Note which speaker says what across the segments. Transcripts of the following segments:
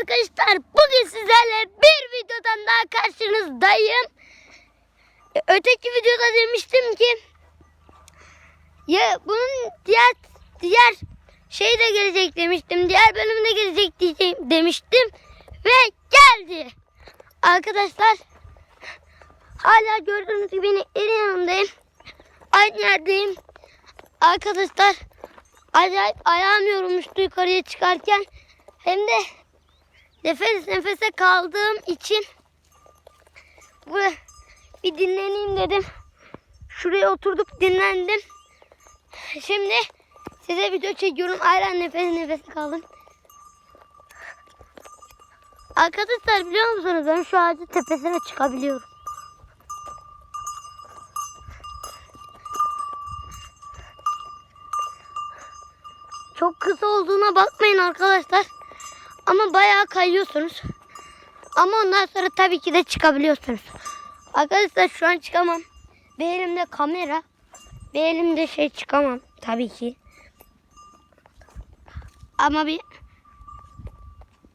Speaker 1: arkadaşlar. Bugün sizlerle bir videodan daha karşınızdayım. E, Öteki videoda demiştim ki ya bunun diğer diğer şey de gelecek demiştim. Diğer bölümde gelecek diyeceğim demiştim ve geldi. Arkadaşlar hala gördüğünüz gibi en yanındayım. Aynı yerdeyim. Arkadaşlar acayip ayağım yorulmuştu yukarıya çıkarken. Hem de nefes nefese kaldığım için bu bir dinleneyim dedim. Şuraya oturduk dinlendim. Şimdi size video çekiyorum. Aynen nefes nefese kaldım. Arkadaşlar biliyor musunuz ben şu ağacın tepesine çıkabiliyorum. Çok kısa olduğuna bakmayın arkadaşlar. Ama bayağı kayıyorsunuz. Ama ondan sonra tabii ki de çıkabiliyorsunuz. Arkadaşlar şu an çıkamam. Bir elimde kamera. Bir elimde şey çıkamam tabii ki. Ama bir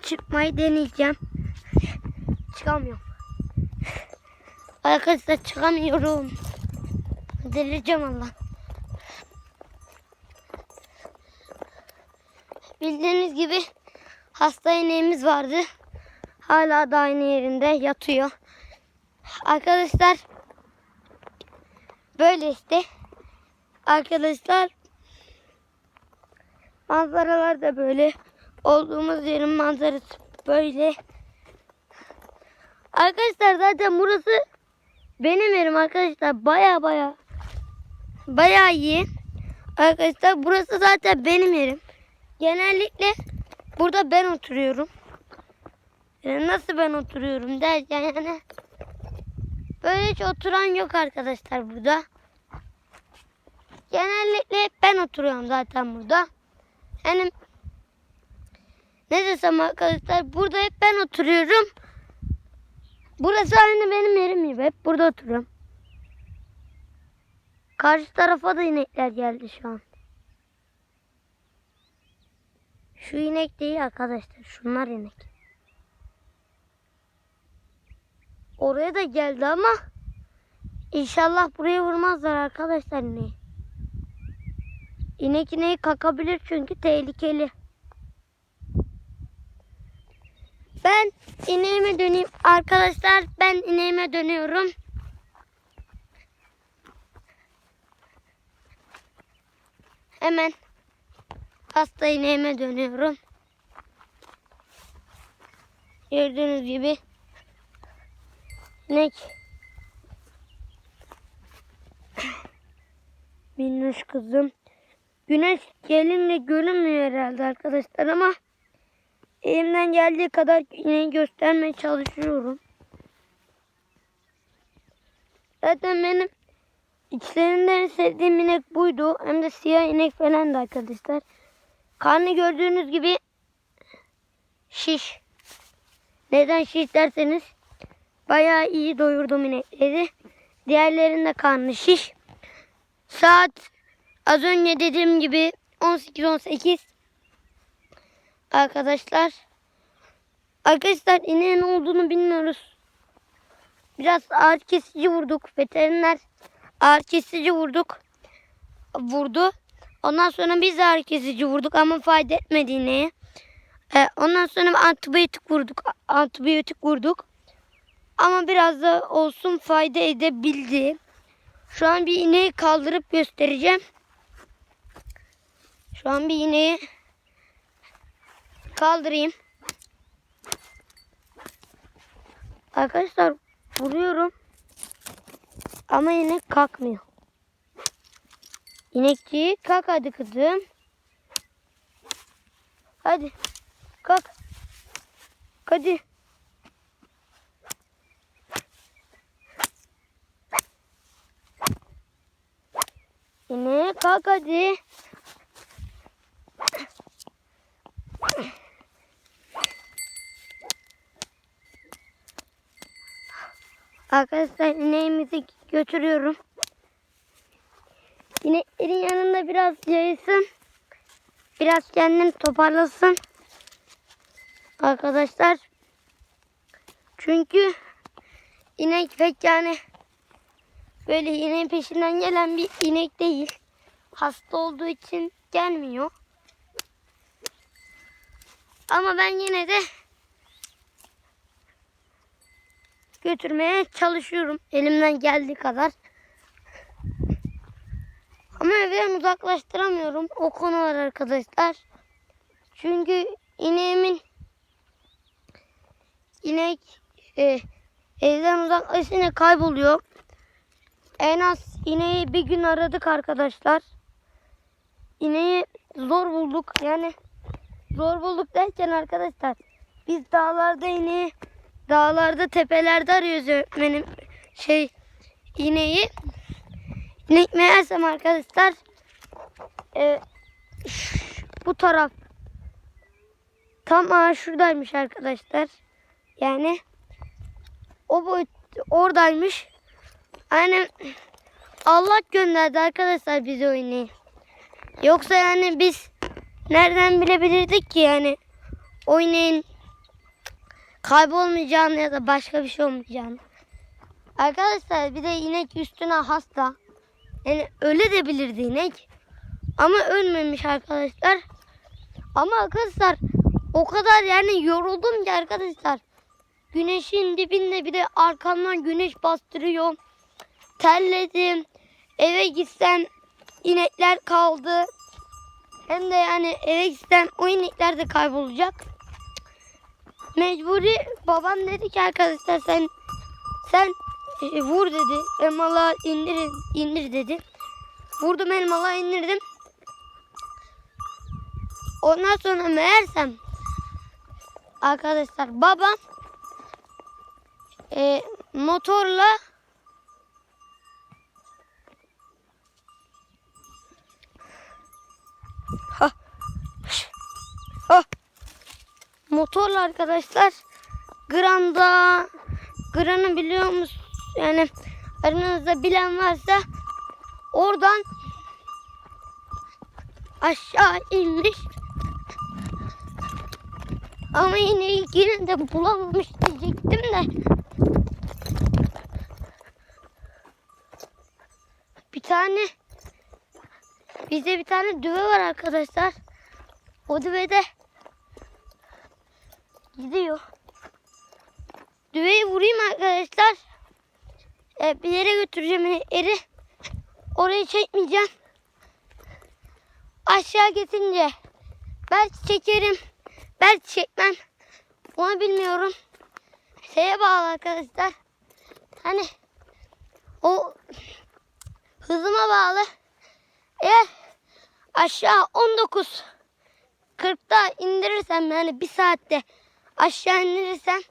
Speaker 1: çıkmayı deneyeceğim. Çıkamıyorum. Arkadaşlar çıkamıyorum. Delireceğim Allah. Bildiğiniz gibi hasta ineğimiz vardı. Hala da aynı yerinde yatıyor. Arkadaşlar böyle işte. Arkadaşlar manzaralar da böyle. Olduğumuz yerin manzarası böyle. Arkadaşlar zaten burası benim yerim arkadaşlar. Baya baya baya iyi. Arkadaşlar burası zaten benim yerim. Genellikle burada ben oturuyorum. Yani nasıl ben oturuyorum derken yani böyle hiç oturan yok arkadaşlar burada. Genellikle hep ben oturuyorum zaten burada. Yani ne desem arkadaşlar burada hep ben oturuyorum. Burası aynı benim yerim gibi. Hep burada oturuyorum. Karşı tarafa da inekler geldi şu an. Şu inek değil arkadaşlar. Şunlar inek. Oraya da geldi ama inşallah buraya vurmazlar arkadaşlar ineği. İnek ineği kakabilir çünkü tehlikeli. Ben ineğime döneyim. Arkadaşlar ben ineğime dönüyorum. Hemen hasta ineğime dönüyorum. Gördüğünüz gibi inek minnoş kızım. Güneş gelinle görünmüyor herhalde arkadaşlar ama elimden geldiği kadar ineği göstermeye çalışıyorum. Zaten benim içlerinden en sevdiğim inek buydu. Hem de siyah inek falan da arkadaşlar. Karnı gördüğünüz gibi şiş. Neden şiş derseniz bayağı iyi doyurdum inekleri. Diğerlerinin de karnı şiş. Saat az önce dediğim gibi 18-18 arkadaşlar. Arkadaşlar ineğin olduğunu bilmiyoruz. Biraz ağaç kesici vurduk. Veteriner ağaç kesici vurduk. Vurdu. Ondan sonra biz de ağrı kesici vurduk ama fayda etmedi ineğe. Ee, ondan sonra antibiyotik vurduk. Antibiyotik vurduk. Ama biraz da olsun fayda edebildi. Şu an bir ineği kaldırıp göstereceğim. Şu an bir ineği kaldırayım. Arkadaşlar vuruyorum. Ama inek kalkmıyor. İnekçi kalk hadi kızım. Hadi kalk. Hadi. İnek kalk hadi. Arkadaşlar ineğimizi götürüyorum. İneklerin yanında biraz yayılsın. Biraz kendini toparlasın. Arkadaşlar. Çünkü inek pek yani böyle ineğin peşinden gelen bir inek değil. Hasta olduğu için gelmiyor. Ama ben yine de götürmeye çalışıyorum. Elimden geldiği kadar. Ama evden uzaklaştıramıyorum. O konu var arkadaşlar. Çünkü ineğimin inek e, evden uzaklaşınca kayboluyor. En az ineği bir gün aradık arkadaşlar. İneği zor bulduk. Yani zor bulduk derken arkadaşlar biz dağlarda ineği dağlarda tepelerde arıyoruz benim şey ineği. İnek meğersem arkadaşlar e, bu taraf tam aa, şuradaymış arkadaşlar. Yani o boyut oradaymış. Aynen Allah gönderdi arkadaşlar bize o ineği. Yoksa yani biz nereden bilebilirdik ki yani o ineğin kaybolmayacağını ya da başka bir şey olmayacağını. Arkadaşlar bir de inek üstüne hasta. Yani öyle de bilirdi inek. Ama ölmemiş arkadaşlar. Ama arkadaşlar o kadar yani yoruldum ki arkadaşlar. Güneşin dibinde bir de arkamdan güneş bastırıyor. Terledim. Eve gitsem inekler kaldı. Hem de yani eve gitsem o inekler de kaybolacak. Mecburi babam dedi ki arkadaşlar sen sen e, vur dedi. Elmalığa indir, indir dedi. Vurdum elmalığa indirdim. Ondan sonra meğersem arkadaşlar babam e, motorla ha, ha, motorla arkadaşlar Granda Gran'ı biliyor musun? Yani aranızda bilen varsa oradan aşağı inmiş. Ama yine yine de bulamamış diyecektim de. Bir tane bizde bir tane düve var arkadaşlar. O düve de gidiyor. Düveyi vurayım arkadaşlar. Ee, bir yere götüreceğim eri. Orayı çekmeyeceğim. Aşağı getince belki çekerim. Belki çekmem. Onu bilmiyorum. Şeye bağlı arkadaşlar. Hani o hızıma bağlı. Eğer aşağı 19 40'ta indirirsem yani bir saatte aşağı indirirsem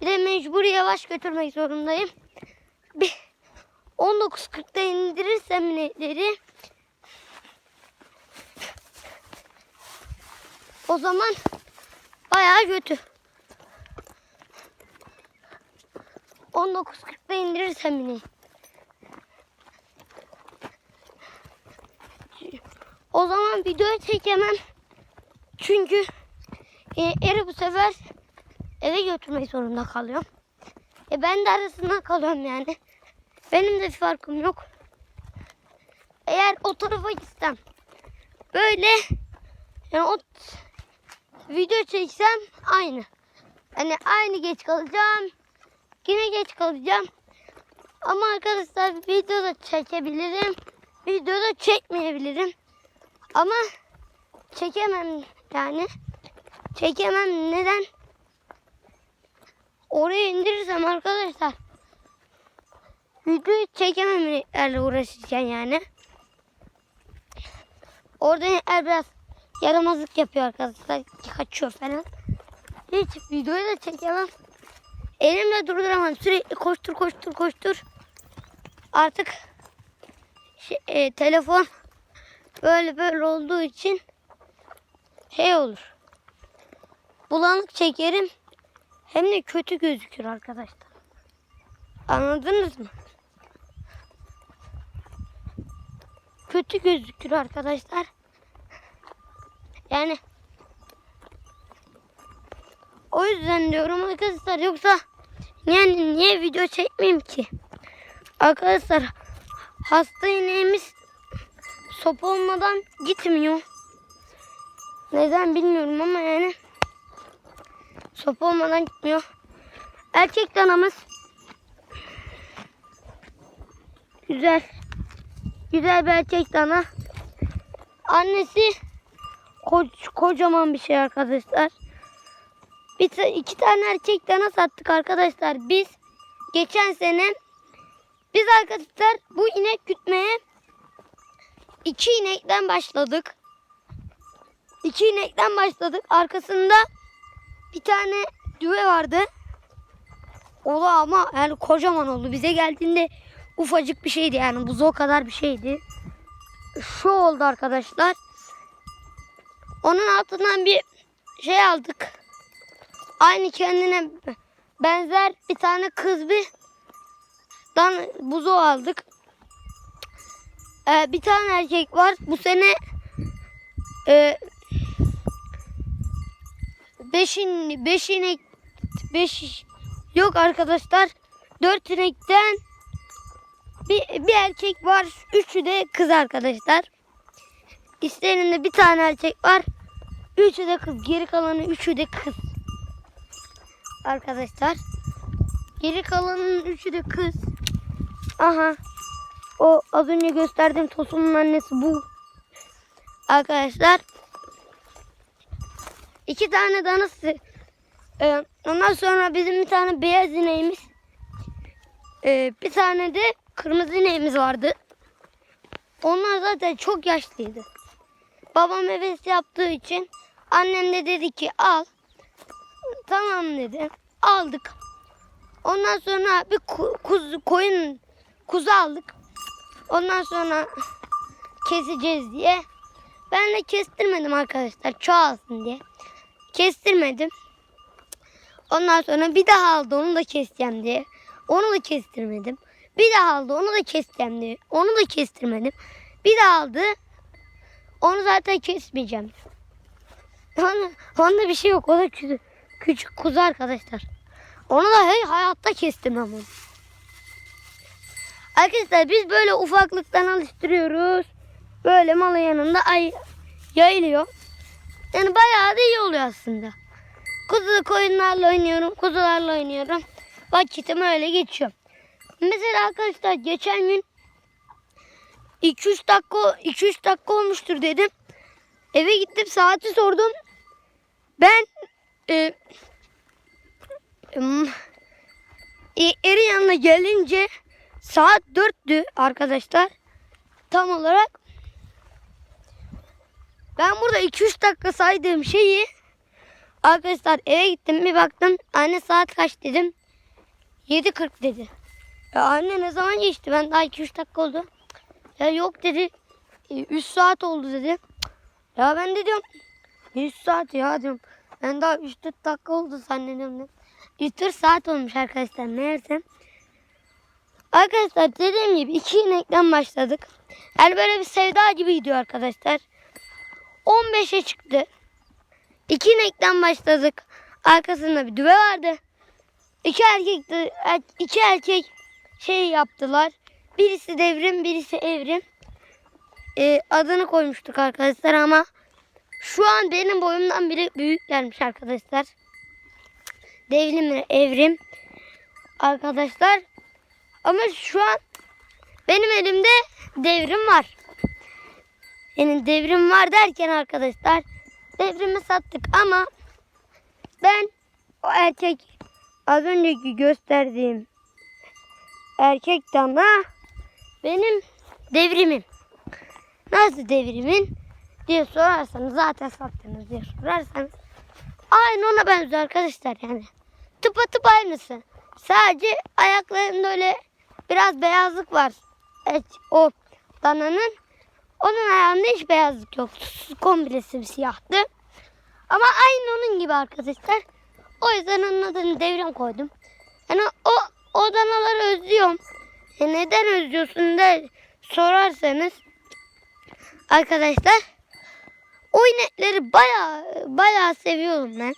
Speaker 1: bir de mecbur yavaş götürmek zorundayım. Bir 19.40'da indirirsem inekleri o zaman bayağı kötü. 19.40'da indirirsem ineği. O zaman video çekemem. Çünkü e, eri bu sefer eve götürmek zorunda kalıyorum. E ben de arasında kalıyorum yani. Benim de bir farkım yok. Eğer o tarafa gitsem böyle yani o video çeksem aynı. Yani aynı geç kalacağım. Yine geç kalacağım. Ama arkadaşlar video da çekebilirim. Video da çekmeyebilirim. Ama çekemem yani. Çekemem neden? Oraya indirirsem arkadaşlar videoyu çekemem ineklerle uğraşırken yani. Orada inekler biraz yaramazlık yapıyor arkadaşlar. Kaçıyor falan. Hiç videoyu da çekemem. Elimle durduramam. Sürekli koştur koştur koştur. Artık şey, e, telefon böyle böyle olduğu için şey olur. Bulanık çekerim. Hem de kötü gözükür arkadaşlar. Anladınız mı? Kötü gözükür arkadaşlar. Yani O yüzden diyorum arkadaşlar yoksa yani niye video çekmeyeyim ki? Arkadaşlar hasta ineğimiz sopa olmadan gitmiyor. Neden bilmiyorum ama yani sopa olmadan gitmiyor. Erkek danamız güzel. Güzel bir erkek dana. Annesi ko- kocaman bir şey arkadaşlar. Bir iki tane erkek dana sattık arkadaşlar. Biz geçen sene biz arkadaşlar bu inek gütmeye iki inekten başladık. İki inekten başladık. Arkasında bir tane düve vardı. O da ama yani kocaman oldu. Bize geldiğinde ufacık bir şeydi yani buzu o kadar bir şeydi. Şu oldu arkadaşlar. Onun altından bir şey aldık. Aynı kendine benzer bir tane kız bir dan buzu aldık. Ee, bir tane erkek var. Bu sene e, beş, in, beş inek beş yok arkadaşlar dört inekten bir, bir erkek var. Üçü de kız arkadaşlar. İşlerinde bir tane erkek var. Üçü de kız. Geri kalanı üçü de kız. Arkadaşlar. Geri kalanın üçü de kız. Aha. O az önce gösterdiğim Tosun'un annesi bu. Arkadaşlar. iki tane danası. Ee, ondan sonra bizim bir tane beyaz ineğimiz. Ee, bir tane de kırmızı ineğimiz vardı. Onlar zaten çok yaşlıydı. Babam heves yaptığı için annem de dedi ki al. Tamam dedi. Aldık. Ondan sonra bir ku- kuzu, koyun kuzu aldık. Ondan sonra keseceğiz diye. Ben de kestirmedim arkadaşlar çoğalsın diye. Kestirmedim. Ondan sonra bir daha aldı onu da keseceğim diye. Onu da kestirmedim. Bir daha aldı onu da diye. Onu da kestirmedim. Bir daha aldı. Onu zaten kesmeyeceğim. Onda, onda bir şey yok. O da küçük, küçük kuzu arkadaşlar. Onu da hey, hayatta kestirmem onu. Arkadaşlar biz böyle ufaklıktan alıştırıyoruz. Böyle malın yanında ay, yayılıyor. Yani bayağı da iyi oluyor aslında. Kuzu koyunlarla oynuyorum. Kuzularla oynuyorum. Vakitim öyle geçiyor. Mesela arkadaşlar geçen gün 2-3 dakika 2-3 dakika olmuştur dedim. Eve gittim saati sordum. Ben e, e, erin yanına gelince saat 4'tü arkadaşlar. Tam olarak ben burada 2-3 dakika saydığım şeyi arkadaşlar eve gittim bir baktım. Anne saat kaç dedim. 7.40 dedi. Ya anne ne zaman geçti? Ben daha 2-3 dakika oldu. Ya yok dedi. 3 saat oldu dedi. Ya ben de diyorum 3 saat ya diyorum. Ben daha 3-4 dakika oldu zannediyorum. dedim. 3-4 saat olmuş arkadaşlar meğerse. Arkadaşlar dediğim gibi iki inekten başladık. Yani böyle bir sevda gibi gidiyor arkadaşlar. 15'e çıktı. İki inekten başladık. Arkasında bir düve vardı. İki erkek er- iki erkek şey yaptılar. Birisi devrim, birisi evrim. Ee, adını koymuştuk arkadaşlar ama şu an benim boyumdan biri büyüklermiş arkadaşlar. Devrim evrim arkadaşlar. Ama şu an benim elimde devrim var. Yani devrim var derken arkadaşlar devrimi sattık ama ben o erkek az önceki gösterdiğim erkek dana benim devrimim. Nasıl devrimin diye sorarsanız zaten sattınız diye sorarsanız aynı ona benziyor arkadaşlar yani. Tıpa tıp aynısı. Sadece ayaklarında öyle biraz beyazlık var. Evet, o dananın. Onun ayağında hiç beyazlık yoktu. Komple siyahtı. Ama aynı onun gibi arkadaşlar. O yüzden onun adını devrim koydum. Yani o, o özlüyorum. E neden özlüyorsun de sorarsanız arkadaşlar o inekleri baya baya seviyorum ben.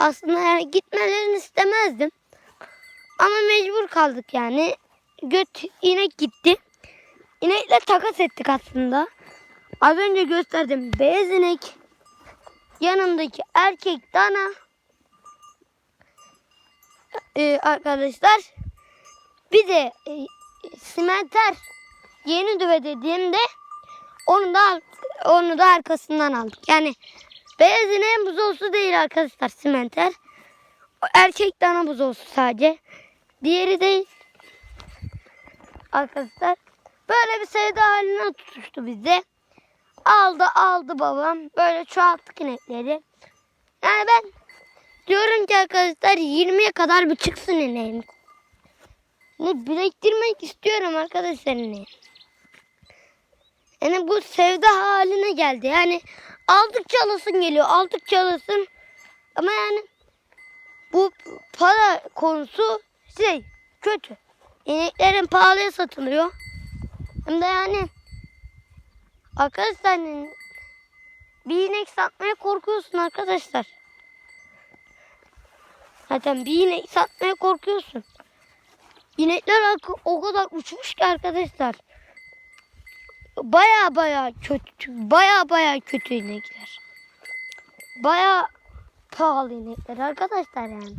Speaker 1: Aslında yani gitmelerini istemezdim. Ama mecbur kaldık yani. Göt inek gitti. İnekle takas ettik aslında. Az önce gösterdim. Beyaz inek. Yanındaki erkek dana. Ee, arkadaşlar. Bir de e, simenter yeni düve dediğimde onu da onu da arkasından aldık. Yani beyaz ineğin buzolsu değil arkadaşlar simenter. Erkek dana buzolsu sadece. Diğeri değil. Arkadaşlar böyle bir sevda haline tutuştu bize. Aldı aldı babam. Böyle çoğalttık inekleri. Yani ben diyorum ki arkadaşlar 20'ye kadar bir çıksın ineğimiz. Ne biriktirmek istiyorum arkadaşlar ineği. Yani bu sevda haline geldi. Yani aldıkça alasın geliyor. Aldıkça alasın. Ama yani bu para konusu şey kötü. İneklerin pahalıya satılıyor. Hem de yani arkadaşlar bir inek satmaya korkuyorsun arkadaşlar. Zaten bir inek satmaya korkuyorsun. İnekler o kadar uçmuş ki arkadaşlar. Baya baya kötü. Baya baya kötü inekler. Baya pahalı inekler arkadaşlar yani.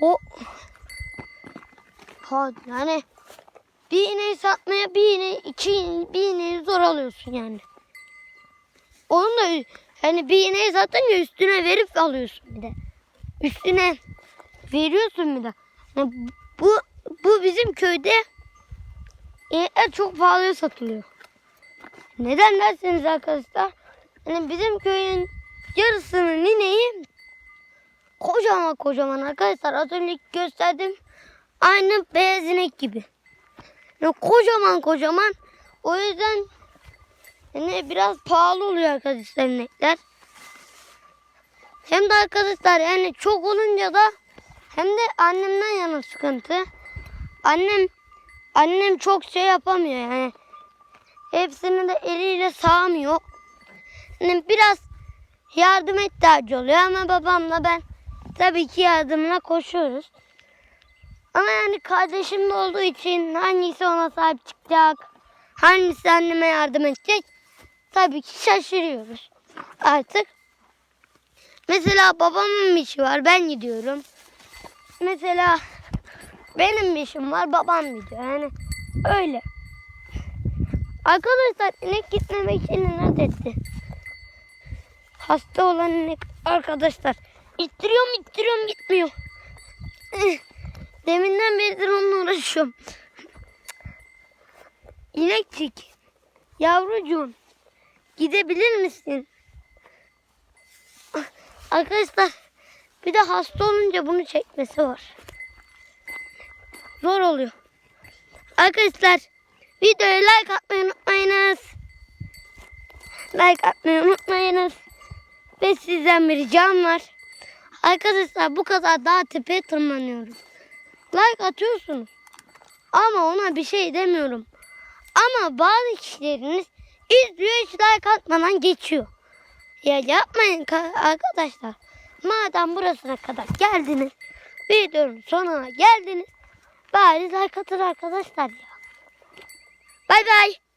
Speaker 1: O ha, yani bir ineği satmaya bir ineği iki ine- bir ineği zor alıyorsun yani. Onun da hani bir ineği satınca üstüne verip alıyorsun bir de. Üstüne veriyorsun bir de. Yani bu bu bizim köyde inekler çok pahalıya satılıyor. Neden derseniz arkadaşlar hani bizim köyün yarısının ineği kocaman kocaman arkadaşlar az önce gösterdim aynı beyaz inek gibi. Yani kocaman kocaman o yüzden yani biraz pahalı oluyor arkadaşlar inekler. Hem de arkadaşlar yani çok olunca da hem de annemden yana sıkıntı. Annem annem çok şey yapamıyor yani. Hepsini de eliyle sağmıyor. Yani biraz yardım ihtiyacı oluyor ama babamla ben tabii ki yardımına koşuyoruz. Ama yani kardeşim de olduğu için hangisi ona sahip çıkacak, hangisi anneme yardım edecek tabii ki şaşırıyoruz artık. Mesela babamın bir işi var ben gidiyorum. Mesela benim bir işim var babam gidiyor yani öyle. Arkadaşlar inek gitmemek için inat etti. Hasta olan inek arkadaşlar. İttiriyorum ittiriyorum gitmiyor. Deminden beridir onunla uğraşıyorum. İnekçik. Yavrucuğum. Gidebilir misin? Arkadaşlar bir de hasta olunca bunu çekmesi var. Zor oluyor. Arkadaşlar videoya like atmayı unutmayınız. Like atmayı unutmayınız. Ve sizden bir ricam var. Arkadaşlar bu kadar daha tepeye tırmanıyorum. Like atıyorsunuz. Ama ona bir şey demiyorum. Ama bazı kişileriniz izliyor hiç like geçiyor. Ya yapmayın ka- arkadaşlar. Madem burasına kadar geldiniz. Videonun sonuna geldiniz. Bari like atın arkadaşlar ya. Bay bay.